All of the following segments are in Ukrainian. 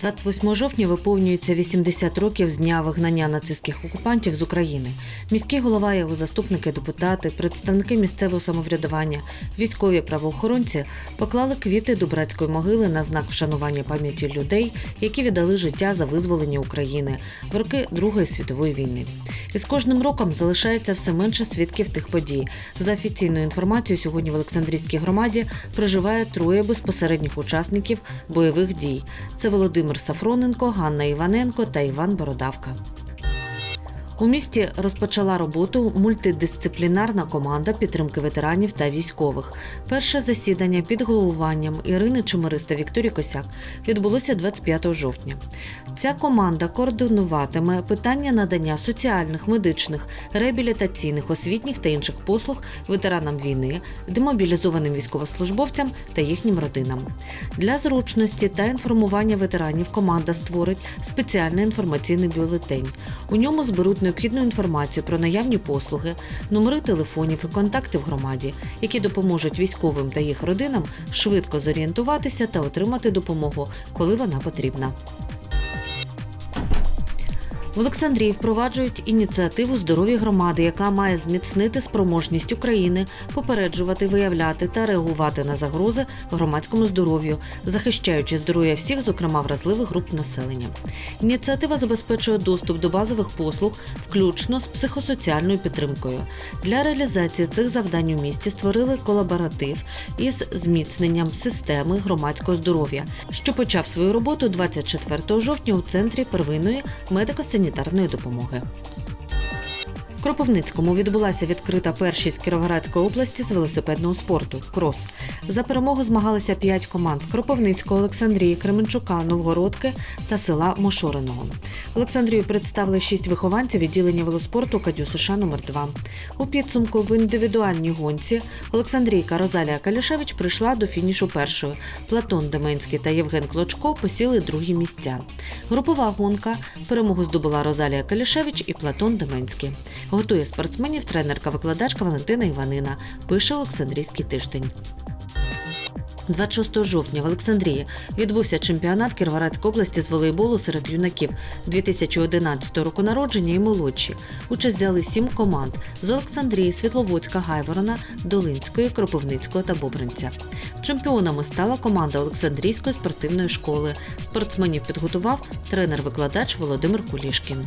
28 жовтня виповнюється 80 років з дня вигнання нацистських окупантів з України. Міський голова, його заступники, депутати, представники місцевого самоврядування, військові правоохоронці поклали квіти до братської могили на знак вшанування пам'яті людей, які віддали життя за визволення України в роки Другої світової війни. І з кожним роком залишається все менше свідків тих подій. За офіційною інформацією, сьогодні в Олександрійській громаді проживає троє безпосередніх учасників бойових дій. Це Володимир Сафроненко, Ганна Іваненко та Іван Бородавка. У місті розпочала роботу мультидисциплінарна команда підтримки ветеранів та військових. Перше засідання під головуванням Ірини Чемерис та Вікторії Косяк відбулося 25 жовтня. Ця команда координуватиме питання надання соціальних, медичних, реабілітаційних, освітніх та інших послуг ветеранам війни, демобілізованим військовослужбовцям та їхнім родинам. Для зручності та інформування ветеранів команда створить спеціальний інформаційний бюлетень. У ньому зберуть необхідну інформацію про наявні послуги, номери телефонів і контакти в громаді, які допоможуть військовим та їх родинам швидко зорієнтуватися та отримати допомогу, коли вона потрібна. В Олександрії впроваджують ініціативу здорові громади, яка має зміцнити спроможність України попереджувати, виявляти та реагувати на загрози громадському здоров'ю, захищаючи здоров'я всіх, зокрема вразливих груп населення. Ініціатива забезпечує доступ до базових послуг, включно з психосоціальною підтримкою. Для реалізації цих завдань у місті створили колаборатив із зміцненням системи громадського здоров'я, що почав свою роботу 24 жовтня у центрі первинної медико-санітарної допомоги. Кропивницькому відбулася відкрита першість Кіровоградської області з велосипедного спорту крос. За перемогу змагалися п'ять команд з Кропивницького, Олександрії, Кременчука, Новгородки та села Мошориного. Олександрію представили шість вихованців відділення велоспорту Кадю США номер 2 У підсумку в індивідуальній гонці Олександрійка Розалія Калішевич прийшла до фінішу першою. Платон Деменський та Євген Клочко посіли другі місця. Групова гонка перемогу здобула Розалія Калішевич і Платон Деменський. Готує спортсменів тренерка-викладачка Валентина Іванина. Пише Олександрійський тиждень. 26 жовтня в Олександрії відбувся чемпіонат Кіровоградської області з волейболу серед юнаків 2011 року народження і молодші. Участь взяли сім команд з Олександрії, Світловодська, Гайворона, Долинської, Кропивницького та Бобринця. Чемпіонами стала команда Олександрійської спортивної школи. Спортсменів підготував тренер-викладач Володимир Кулішкін.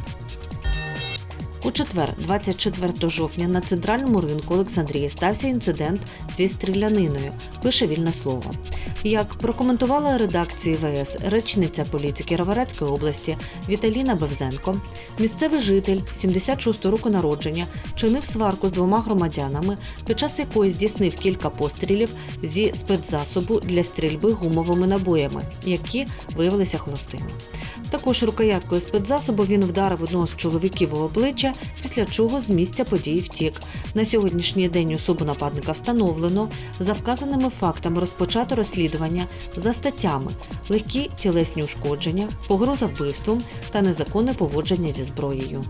У четвер, 24 жовтня, на центральному ринку Олександрії стався інцидент зі стріляниною. Пише вільне слово. Як прокоментувала редакції ВС речниця поліції Кіровоградської області Віталіна Бевзенко, місцевий житель 76 року народження чинив сварку з двома громадянами, під час якої здійснив кілька пострілів зі спецзасобу для стрільби гумовими набоями, які виявилися холостими. Також рукояткою спецзасобу він вдарив одного з чоловіків у обличчя, після чого з місця події втік. На сьогоднішній день особу нападника встановлено. За вказаними фактами розпочато розслідування за статтями легкі тілесні ушкодження, погроза вбивством та незаконне поводження зі зброєю.